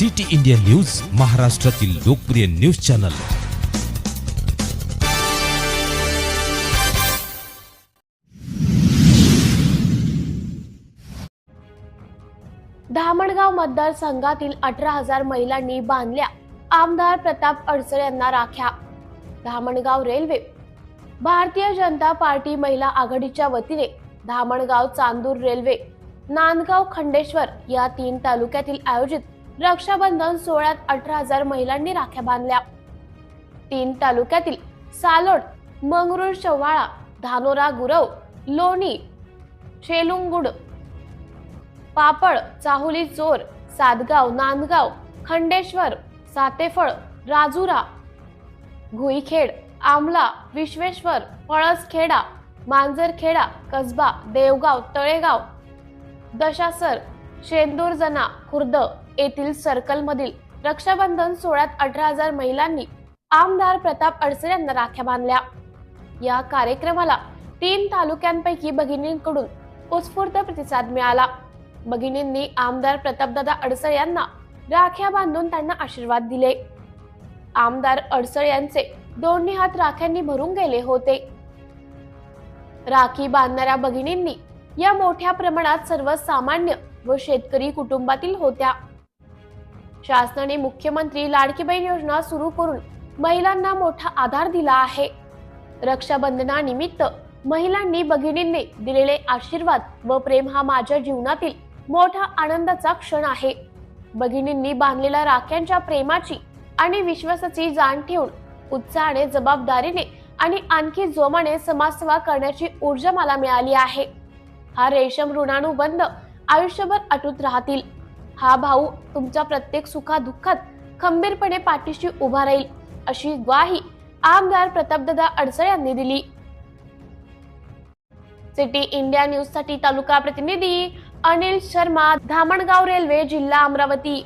City India news महाराष्ट्रातील लोकप्रिय news channel. Dhamangaon मतदारसंघातील अठरा हजार महिलांनी बांधल्या. आमदार प्रताप अडसर यांना राख्या. धामणगाव रेल्वे. भारतीय जनता पार्टी महिला आघाडीच्या वतीने धामणगाव चांदूर रेल्वे नांदगाव खंडेश्वर या तीन तालुक्यातील आयोजित रक्षाबंधन सोहळ्यात अठरा हजार महिलांनी राख्या बांधल्या. तीन तालुक्यातील सालोड मंगरुळ शव्हाळा धानोरा गुरव लोणी शेलुंगुड पापड चाहुली चोर सातगाव नांदगाव खंडेश्वर सातेफळ राजुरा भुईखेड आमला विश्वेश्वर पळसखेडा मांजरखेडा कसबा देवगाव तळेगाव दशासर शेंदूरजना खुर्द येथील सर्कलमधील रक्षाबंधन सोहळ्यात अठरा हजार महिलांनी आमदार प्रताप अडसर यांना राख्या बांधल्या. या कार्यक्रमाला तीन तालुक्यांपैकी भगिनींकडून उत्स्फूर्त प्रतिसाद मिळाला. भगिनींनी आमदार प्रतापदादा अडसळ यांना राख्या बांधून त्यांना आशीर्वाद दिले. आमदार अडसळ यांचे दोन्ही हात राख्यांनी भरून गेले होते. राखी बांधणाऱ्या भगिनींनी या मोठ्या प्रमाणात सर्वसामान्य व शेतकरी कुटुंबातील होत्या. शासनाने मुख्यमंत्री लाडकी बहीण योजना सुरू करून महिलांना मोठा आधार दिला आहे. रक्षाबंधनानिमित्त महिलांनी भगिनींनी दिलेले आशीर्वाद व प्रेम हा माझ्या जीवनातील मोठा आनंदाचा क्षण आहे. भगिनींनी बांधलेल्या राख्यांच्या प्रेमाची आणि विश्वासाची जाण ठेवून उत्साहाने जबाबदारीने आणि आणखी जोमाने समाजसेवा करण्याची ऊर्जा मला मिळाली आहे. हा रेशम ऋणानुबंध आयुष्यभर अटूट राहतील. हा भाऊ तुमच्या प्रत्येक सुखादुःखात खंबीरपणे पाठीशी उभा राहील अशी ग्वाही आमदार प्रतापदादा अडसळ यांनी दिली. सिटी इंडिया न्यूजसाठी तालुका प्रतिनिधी अनिल शर्मा धामणगाव रेल्वे जिल्हा अमरावती.